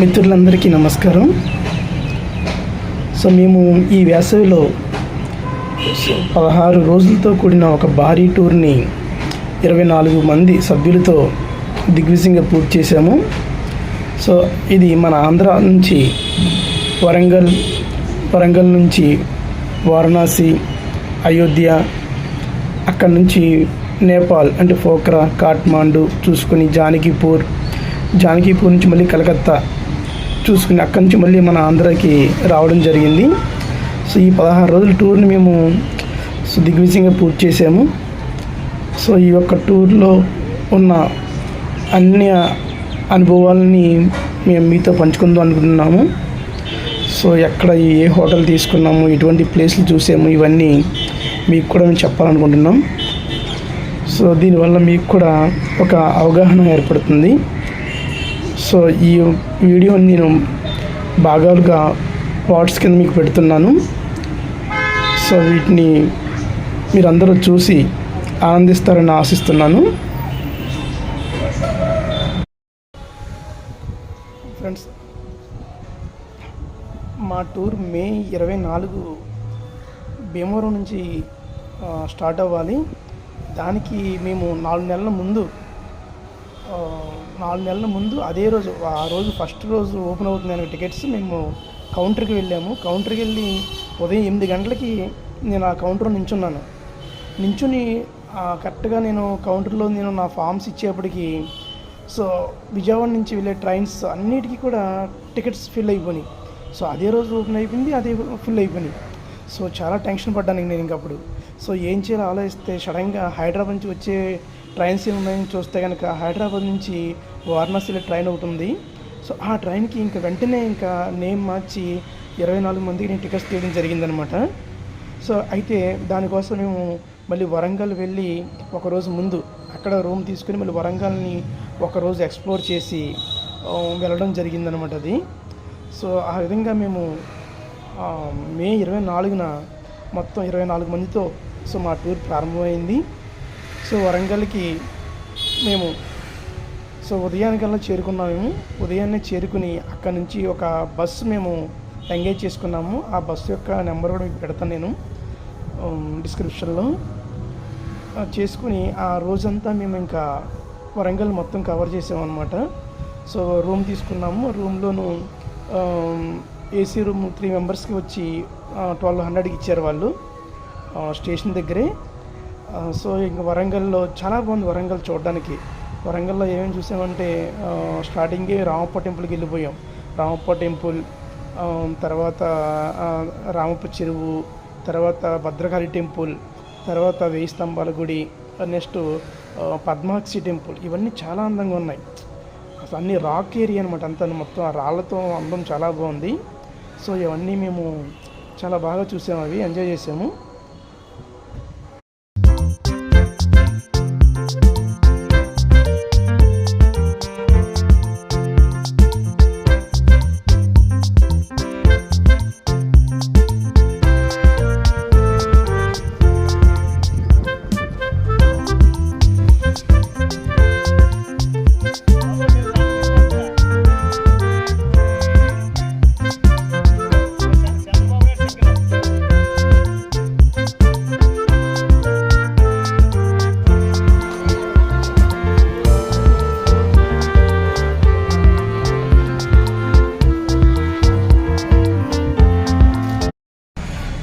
మిత్రులందరికీ నమస్కారం. సో మేము ఈ వేసవిలో పదహారు రోజులతో కూడిన ఒక భారీ టూర్ని ఇరవై నాలుగు మంది సభ్యులతో దిగ్విజయంగా పూర్తి చేశాము. సో ఇది మన ఆంధ్ర నుంచి వరంగల్ వరంగల్ నుంచి వారణాసి అయోధ్య అక్కడి నుంచి నేపాల్ అంటే పోఖ్రా కాట్మాండు చూసుకుని జానకీపూర్ జానకీపూర్ నుంచి మళ్ళీ కలకత్తా చూసుకుని అక్కడి నుంచి మళ్ళీ మన ఆంధ్రాకి రావడం జరిగింది. సో ఈ పదహారు రోజుల టూర్ని మేము సో దిగ్విజయంగా పూర్తి చేసాము సో ఈ యొక్క టూర్లో ఉన్న అన్ని అనుభవాలని మేము మీతో పంచుకుందాం అనుకుంటున్నాము. సో ఎక్కడ ఏ హోటల్ తీసుకున్నాము ఎటువంటి ప్లేస్లు చూసాము ఇవన్నీ మీకు కూడా మేము చెప్పాలనుకుంటున్నాం. సో దీనివల్ల మీకు కూడా ఒక అవగాహన ఏర్పడుతుంది. సో ఈ వీడియోని నేను భాగాలుగా పార్ట్స్ కింద మీకు పెడుతున్నాను. సో వీటిని మీరందరూ చూసి ఆనందిస్తారని ఆశిస్తున్నాను. ఫ్రెండ్స్ మా టూర్ మే ఇరవై నాలుగు భీమవరం నుంచి స్టార్ట్ అవ్వాలి. దానికి మేము నాలుగు నెలల ముందు నాలుగు నెలల ముందు అదే రోజు ఆ రోజు ఫస్ట్ రోజు ఓపెన్ అవుతుంది అనే టికెట్స్ మేము కౌంటర్కి వెళ్ళాము. కౌంటర్కి వెళ్ళి ఉదయం ఎనిమిది గంటలకి నేను ఆ కౌంటర్ నించున్నాను. నించుని కరెక్ట్గా నేను కౌంటర్లో నేను నా ఫామ్స్ ఇచ్చేప్పటికి సో విజయవాడ నుంచి వెళ్ళే ట్రైన్స్ అన్నిటికీ కూడా టికెట్స్ ఫిల్ అయిపోయినాయి. సో అదే రోజు ఓపెన్ అయిపోయింది అదే ఫుల్ అయిపోయినాయి. సో చాలా టెన్షన్ పడ్డాను నేను ఇంకప్పుడు. సో ఏం చేయాలో ఆలోచిస్తే సడన్గా హైదరాబాద్ నుంచి వచ్చే ట్రైన్స్ ఏమి ఉన్నాయని చూస్తే కనుక హైదరాబాద్ నుంచి వారణాసిలో ట్రైన్ ఒకటి ఉంది. సో ఆ ట్రైన్కి ఇంకా వెంటనే ఇంకా నేమ్ మార్చి ఇరవై నాలుగు మందికి నేను టికెట్స్ తీయడం జరిగిందనమాట సో అయితే దానికోసం మేము మళ్ళీ వరంగల్ వెళ్ళి ఒకరోజు ముందు అక్కడ రూమ్ తీసుకుని మళ్ళీ వరంగల్ని ఒకరోజు ఎక్స్ప్లోర్ చేసి వెళ్ళడం జరిగిందనమాట అది. సో ఆ విధంగా మేము మే ఇరవై నాలుగున మొత్తం ఇరవై నాలుగు మందితో సో మా టూర్ ప్రారంభమైంది. సో వరంగల్కి మేము సో ఉదయానికల్లా చేరుకున్నాము ఉదయాన్నే చేరుకుని అక్కడ నుంచి ఒక బస్సు మేము ఎంగేజ్ చేసుకున్నాము. ఆ బస్సు యొక్క నెంబర్ కూడా మీకు పెడతాను నేను డిస్క్రిప్షన్లో. చేసుకుని ఆ రోజంతా మేము ఇంకా వరంగల్ మొత్తం కవర్ చేసామన్నమాట. సో రూమ్ తీసుకున్నాము. రూమ్లోను ఏసీ రూమ్ త్రీ మెంబర్స్కి వచ్చి ట్వెల్వ్ హండ్రెడ్కి ఇచ్చారు వాళ్ళు స్టేషన్ దగ్గరే. సో ఇంకా వరంగల్లో చాలా బాగుంది వరంగల్ చూడడానికి. వరంగల్లో ఏమేమి చూసామంటే స్టార్టింగే రామప్ప టెంపుల్కి వెళ్ళిపోయాం. రామప్ప టెంపుల్ తర్వాత రామప్ప చెరువు తర్వాత భద్రకాళి టెంపుల్ తర్వాత వెయ్యి స్తంభాల గుడి నెక్స్ట్ పద్మాక్షి టెంపుల్. ఇవన్నీ చాలా అందంగా ఉన్నాయి. అసలు అన్ని రాక్ ఏరియా అనమాట అంతా మొత్తం. ఆ రాళ్ళతో అందం చాలా బాగుంది. సో ఇవన్నీ మేము చాలా బాగా చూసాము అవి ఎంజాయ్ చేసాము.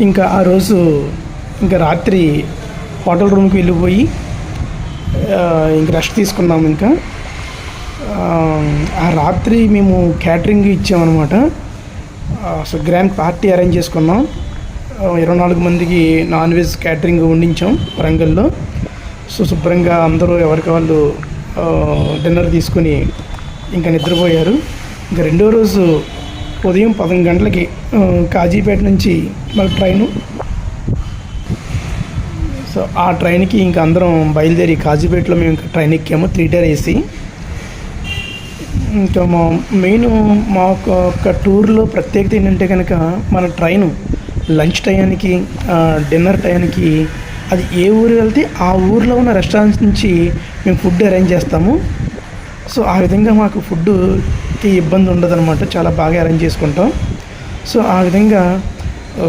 ఇంకా ఆ రోజు ఇంకా రాత్రి హోటల్ రూమ్కి వెళ్ళిపోయి ఇంకా ఇంక రెస్ట్ తీసుకున్నాము ఇంకా. ఆ, రాత్రి మేము క్యాటరింగ్ ఇచ్చామన్నమాట. సో గ్రాండ్ పార్టీ అరేంజ్ చేసుకున్నాం. ఇరవై నాలుగు మందికి నాన్ వెజ్ క్యాటరింగ్ వండించాం వరంగల్లో. సో శుభ్రంగా అందరూ ఎవరికి వాళ్ళు డిన్నర్ తీసుకుని ఇంకా నిద్రపోయారు. ఇంకా రెండో రోజు ఉదయం పదకొండు గంటలకి కాజీపేట నుంచి మళ్ళీ ట్రైను. సో ఆ ట్రైన్కి ఇంకా అందరం బయలుదేరి కాజీపేటలో మేము ఇంకా ట్రైన్ ఎక్కాము త్రీ టైర్ ఏసీ ఇంకా మా మెయిన్ మా యొక్క టూర్లో ప్రత్యేకత ఏంటంటే కనుక మన ట్రైను లంచ్ టయానికి డిన్నర్ టయానికి అది ఏ ఊరు వెళ్తే ఆ ఊర్లో ఉన్న రెస్టారెంట్స్ నుంచి మేము ఫుడ్ అరేంజ్ చేస్తాము. సో ఆ విధంగా మాకు ఫుడ్కి ఇబ్బంది ఉండదన్నమాట. చాలా బాగా అరేంజ్ చేసుకుంటాం. సో ఆ విధంగా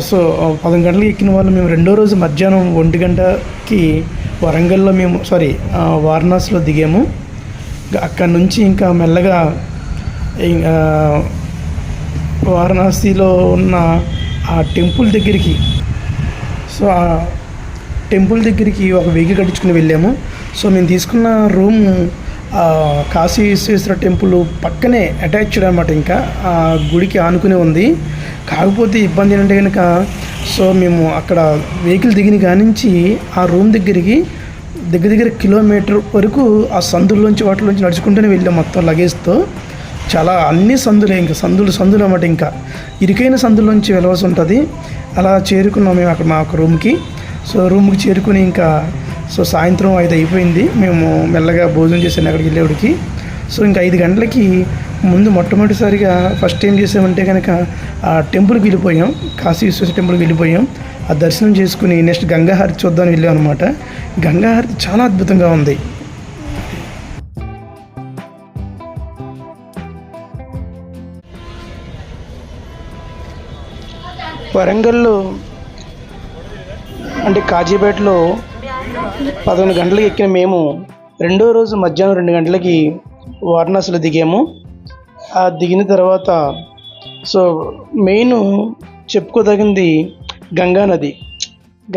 సో పదకొండు గంటలకు ఎక్కిన వాళ్ళు. మేము రెండో రోజు మధ్యాహ్నం ఒంటి గంటకి వరంగల్లో మేము సారీ వారణాసిలో దిగాము. ఇంకా అక్కడి నుంచి ఇంకా మెల్లగా వారణాసిలో ఉన్న ఆ టెంపుల్ దగ్గరికి సో ఆ టెంపుల్ దగ్గరికి ఒక వెహికల్ కట్టించుకుని వెళ్ళాము. సో మేము తీసుకున్న రూమ్ కాశీ విశ్వేశ్వర టెంపుల్ పక్కనే అటాచ్డ్ అనమాట ఇంకా. ఆ గుడికి ఆనుకునే ఉంది. కాకపోతే ఇబ్బంది ఏంటంటే కనుక సో మేము అక్కడ వెహికల్ దిగిన కానించి ఆ రూమ్ దగ్గరికి దగ్గర దగ్గర కిలోమీటర్ వరకు ఆ సందుల్లోంచి వాటిలోంచి నడుచుకుంటూనే వెళ్ళాం మొత్తం లగేజ్తో. చాలా అన్ని సందులే ఇంకా సందులు సందులు అన్నమాట ఇంకా. ఇరుకైన సందులోంచి వెళ్ళవలసి ఉంటుంది. అలా చేరుకున్నాం మేము అక్కడ మా ఒక రూమ్కి. సో రూమ్కి చేరుకుని ఇంకా సో సాయంత్రం ఐదు అయిపోయింది. మేము మెల్లగా భోజనం చేసాను అక్కడికి వెళ్ళేవాడికి. సో ఇంకా ఐదు గంటలకి ముందు మొట్టమొదటిసారిగా ఫస్ట్ ఏం చేసామంటే కనుక ఆ టెంపుల్కి వెళ్ళిపోయాం. కాశీ విశ్వేశ్వర టెంపుల్కి వెళ్ళిపోయాం. ఆ దర్శనం చేసుకుని నెక్స్ట్ గంగాహారతి చూద్దామని వెళ్ళాం అనమాట గంగాహారతి చాలా అద్భుతంగా ఉంది. వరంగల్లో అంటే కాజీపేటలో పదకొండు గంటలకు ఎక్కిన మేము రెండో రోజు మధ్యాహ్నం రెండు గంటలకి వారణాసిలో దిగాము. ఆ దిగిన తర్వాత సో మెయిన్ చెప్పుకోదగింది గంగా నది.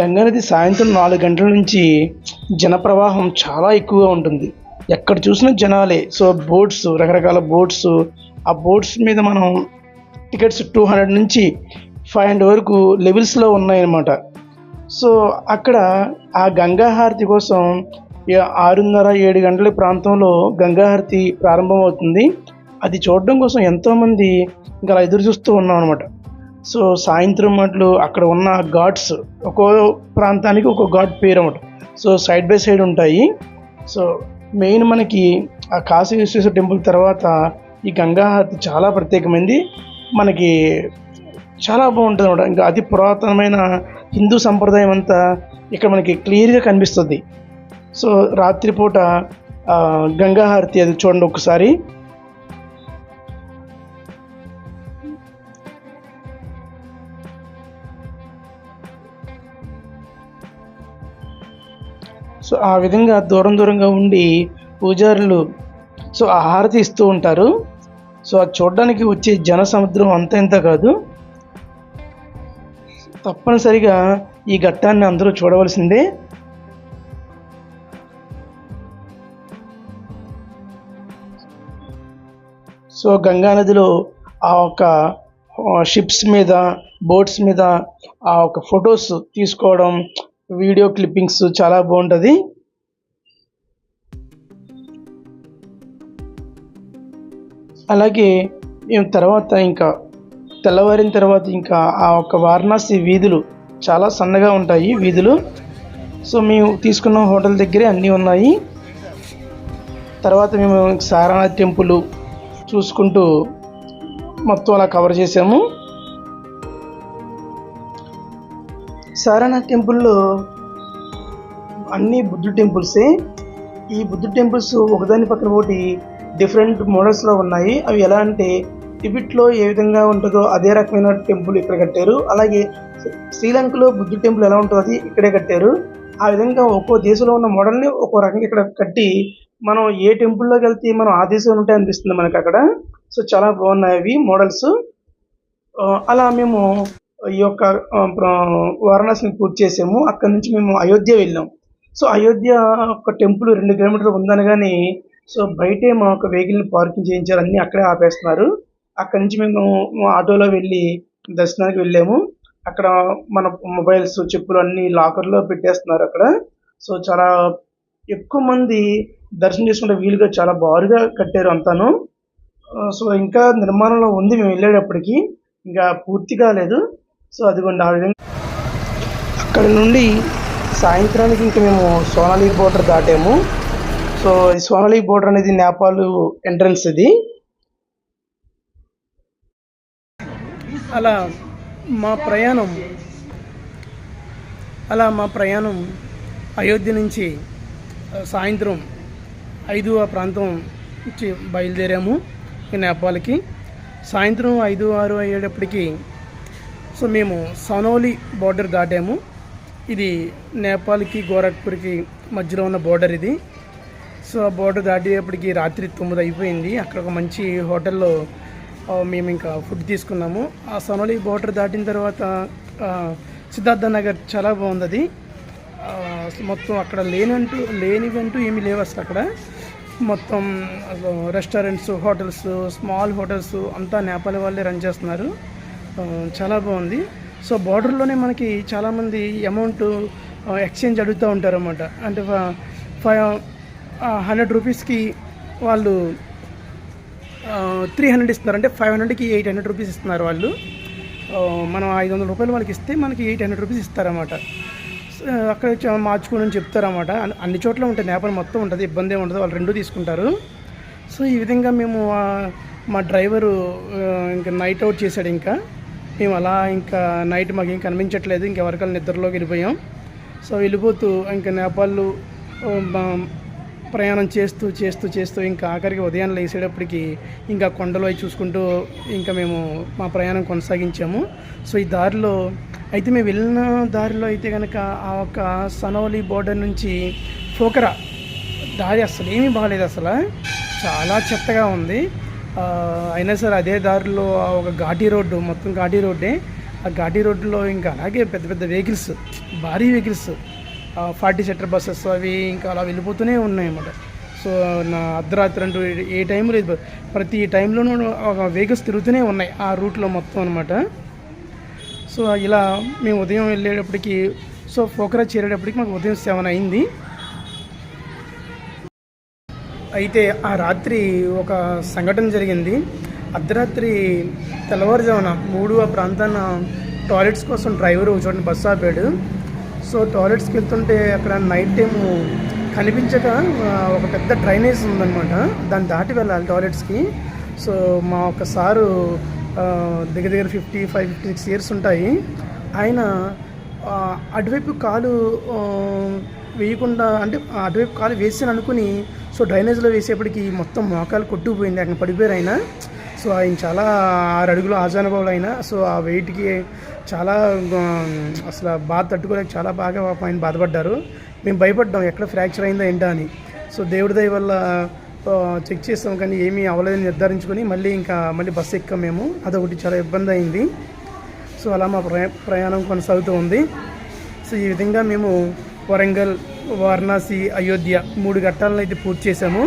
గంగా నది సాయంత్రం నాలుగు గంటల నుంచి జనప్రవాహం చాలా ఎక్కువగా ఉంటుంది. ఎక్కడ చూసినా జనాలే. సో బోట్స్ రకరకాల బోట్స్ ఆ బోట్స్ మీద మనం టికెట్స్ టూ హండ్రెడ్ నుంచి ఫైవ్ హండ్రెడ్ వరకు లెవెల్స్లో ఉన్నాయన్నమాట. సో అక్కడ ఆ గంగాహారతి కోసం ఆరున్నర ఏడు గంటల ప్రాంతంలో గంగాహారతి ప్రారంభమవుతుంది. అది చూడడం కోసం ఎంతోమంది ఇంకా అలా ఎదురు చూస్తూ ఉన్నాం అనమాట సో సాయంత్రం అట్లు అక్కడ ఉన్న ఘాట్స్ ఒక్కో ప్రాంతానికి ఒక్కో ఘాట్ పేరు అనమాట సో సైడ్ బై సైడ్ ఉంటాయి. సో మెయిన్ మనకి ఆ కాశీ విశ్వేశ్వర టెంపుల్ తర్వాత ఈ గంగాహారతి చాలా ప్రత్యేకమైంది. మనకి చాలా బాగుంటుంది అనమాట ఇంకా అతి పురాతనమైన హిందూ సంప్రదాయం అంతా ఇక్కడ మనకి క్లియర్గా కనిపిస్తుంది. సో రాత్రిపూట గంగాహారతి అది చూడండి ఒకసారి. సో ఆ విధంగా దూరం దూరంగా ఉండి పూజారులు సో ఆ హారతి ఇస్తూ ఉంటారు. సో అది చూడడానికి వచ్చే జన సముద్రం అంత ఇంత కాదు. తప్పనిసరిగా ఈ ఘట్టాన్ని అందరూ చూడవలసిందే. సో గంగా నదిలో ఆ ఒక షిప్స్ మీద బోట్స్ మీద ఆ ఒక ఫొటోస్ తీసుకోవడం వీడియో క్లిప్పింగ్స్ చాలా బాగుంటుంది. అలాగే మేము తర్వాత ఇంకా తెల్లవారిన తర్వాత ఇంకా ఆ ఒక్క వారణాసి వీధులు చాలా సన్నగా ఉంటాయి వీధులు. సో మేము తీసుకున్న హోటల్ దగ్గరే అన్నీ ఉన్నాయి. తర్వాత మేము సారనాథ్ టెంపుల్ చూసుకుంటూ మొత్తం అలా కవర్ చేసాము. సారనాథ్ టెంపుల్లో అన్ని బుద్ధుడు టెంపుల్సే. ఈ బుద్ధుడు టెంపుల్స్ ఒకదాని పక్కన ఒకటి డిఫరెంట్ మోడల్స్లో ఉన్నాయి. అవి ఎలా అంటే టిబిట్లో ఏ విధంగా ఉంటుందో అదే రకమైన టెంపుల్ ఇక్కడ కట్టారు. అలాగే శ్రీలంకలో బుద్ధుడు టెంపుల్ ఎలా ఉంటుందో అది ఇక్కడే కట్టారు. ఆ విధంగా ఒక్కో దేశంలో ఉన్న మోడల్ని ఒక్కో రకంగా ఇక్కడ కట్టి మనం ఏ టెంపుల్లోకి వెళ్తే మనం ఆ దేశంలో ఉంటే అనిపిస్తుంది మనకు అక్కడ. సో చాలా బాగున్నాయి అవి మోడల్స్. అలా మేము ఈ యొక్క వారణాసిని పూర్తి చేసాము. అక్కడ నుంచి మేము అయోధ్య వెళ్ళాం. సో అయోధ్య ఒక టెంపుల్ రెండు కిలోమీటర్లు ఉందనగానే సో బయటే మా ఒక వెహికల్ని పార్కింగ్ చేయించారు. అన్నీ అక్కడే ఆపేస్తున్నారు. అక్కడ నుంచి మేము ఆటోలో వెళ్ళి దర్శనానికి వెళ్ళాము. అక్కడ మన మొబైల్స్ చెప్పులు అన్నీ లాకర్లో పెట్టేస్తున్నారు అక్కడ. సో చాలా ఎక్కువ మంది దర్శనం చేసుకుంటే వీలుగా చాలా బారుగా కట్టారు అంతాను. సో ఇంకా నిర్మాణంలో ఉంది. మేము వెళ్ళేటప్పటికి ఇంకా పూర్తి కాలేదు. సో అదిగోండి ఆ విధంగా. అక్కడ నుండి సాయంత్రానికి ఇంకా మేము సోనాలి బోర్డర్ దాటాము. సో ఈ సోనాలి బోర్డర్ అనేది నేపాల్ ఎంట్రన్స్ ఇది. అలా మా ప్రయాణం అలా మా ప్రయాణం అయోధ్య నుంచి సాయంత్రం ఐదు ఆ ప్రాంతం నుంచి బయలుదేరాము ఈ నేపాల్కి. సాయంత్రం ఐదు ఆరు అయ్యేటప్పటికి సో మేము సనోలి బార్డర్ దాటాము. ఇది నేపాల్కి గోరఖ్పూర్కి మధ్యలో ఉన్న బార్డర్ ఇది. సో ఆ బార్డర్ దాటేటప్పటికి రాత్రి తొమ్మిది అయిపోయింది. అక్కడ ఒక మంచి హోటల్లో మేము ఇంకా ఫుడ్ తీసుకున్నాము. ఆ సొనలి బోర్డర్ దాటిన తర్వాత సిద్ధార్థ నగర్ చాలా బాగుంది అది మొత్తం అక్కడ లేనంటూ లేనివంటూ ఏమీ లేవు అసలు అక్కడ. మొత్తం రెస్టారెంట్స్ హోటల్స్ స్మాల్ హోటల్స్ అంతా నేపాల్ వాళ్ళే రన్ చేస్తున్నారు. చాలా బాగుంది. సో బార్డర్లోనే మనకి చాలామంది అమౌంట్ ఎక్స్చేంజ్ అడుగుతూ ఉంటారు అన్నమాట అంటే ఫైవ్ హండ్రెడ్ రూపీస్కి వాళ్ళు త్రీ హండ్రెడ్ ఇస్తున్నారు. అంటే ఫైవ్ హండ్రెడ్కి ఎయిట్ హండ్రెడ్ రూపీస్ ఇస్తున్నారు వాళ్ళు. మనం ఐదు వందల రూపాయలు వాళ్ళకి ఇస్తే మనకి ఎయిట్ హండ్రెడ్ రూపీస్ ఇస్తారన్నమాట. సో, అక్కడ మార్చుకోండి అని చెప్తారన్నమాట. అన్ని- చోట్ల ఉంటాయి. నేపాల్ మొత్తం ఉంటుంది. ఇబ్బంది ఏమి ఉండదు. వాళ్ళు రెండు తీసుకుంటారు. సో ఈ విధంగా మేము మా డ్రైవరు ఇంకా నైట్ అవుట్ చేశాడు ఇంకా. మేము అలా ఇంకా నైట్ మాకు ఏం కనిపించట్లేదు. ఇంకెవరికల్ నిద్రలోకి వెళ్ళిపోయాం. సో వెళ్ళిపోతూ ఇంకా నేపాల్ ప్రయాణం చేస్తూ చేస్తూ చేస్తూ ఇంకా ఆఖరికి ఉదయం లేసేటప్పటికి ఇంకా కొండలు అవి చూసుకుంటూ ఇంకా మేము మా ప్రయాణం కొనసాగించాము. సో ఈ దారిలో అయితే మేము వెళ్ళిన దారిలో అయితే కనుక ఆ ఒక సనౌలి బోర్డర్ నుంచి ఫోకరా దారి అసలు ఏమీ బాగాలేదు అసలు. చాలా చెత్తగా ఉంది. అయినా సరే అదే దారిలో ఆ ఒక ఘాటీ రోడ్డు మొత్తం ఘాటీ రోడ్డే. ఆ ఘాటీ రోడ్డులో ఇంకా అలాగే పెద్ద పెద్ద వెహికల్స్ భారీ వెహికల్స్ ఫార్టీ సెటర్ బస్సెస్ అవి ఇంకా అలా వెళ్ళిపోతూనే ఉన్నాయి అన్నమాట. సో నా అర్ధరాత్రి అంటూ ఏ- టైం లేదు. ప్రతి టైంలోనూ ఒక వెహికల్స్ తిరుగుతూనే ఉన్నాయి ఆ రూట్లో మొత్తం అనమాట సో ఇలా మేము ఉదయం వెళ్ళేటప్పటికి సో ఫోకరా చేరేటప్పటికి మాకు ఉదయం సెవెన్ అయింది. అయితే ఆ రాత్రి ఒక సంఘటన జరిగింది. అర్ధరాత్రి తెల్లవారుజామున మూడు ఆ ప్రాంతాన టాయిలెట్స్ కోసం డ్రైవర్ ఒక చోట బస్సు ఆపాడు. సో టాయిలెట్స్కి వెళ్తుంటే అక్కడ నైట్ టైము కనిపించక ఒక పెద్ద డ్రైనేజ్ ఉందన్నమాట. దాన్ని దాటి వెళ్ళాలి టాయిలెట్స్కి. సో మా ఒక సారు దగ్గర దగ్గర fifty five fifty six years ఉంటాయి. ఆయన అటువైపు కాలు వేయకుండా అంటే అటువైపు కాలు వేసాను అనుకుని సో డ్రైనేజ్లో వేసేప్పటికి మొత్తం మోకాలు కొట్టుకుపోయింది. అక్కడ పడిపోయారు ఆయన. సో ఆయన చాలా ఆరు అడుగులు ఆజానుభావులు అయినా సో ఆ వెయిట్కి చాలా అసలు బాధ తట్టుకోలేక చాలా బాగా ఆయన బాధపడ్డారు. మేము భయపడ్డాం ఎక్కడ ఫ్రాక్చర్ అయిందో ఏంటా అని. సో దేవుడి దయ వల్ల చెక్ చేస్తాం కానీ ఏమీ అవ్వలేదని నిర్ధారించుకొని మళ్ళీ ఇంకా మళ్ళీ బస్సు ఎక్కాం మేము. అదొకటి చాలా ఇబ్బంది అయింది. సో అలా మా ప్రయా ప్రయాణం కొనసాగుతూ ఉంది. సో ఈ విధంగా మేము వరంగల్ వారణాసి అయోధ్య మూడు ఘట్టాలను అయితే పూర్తి చేశాము.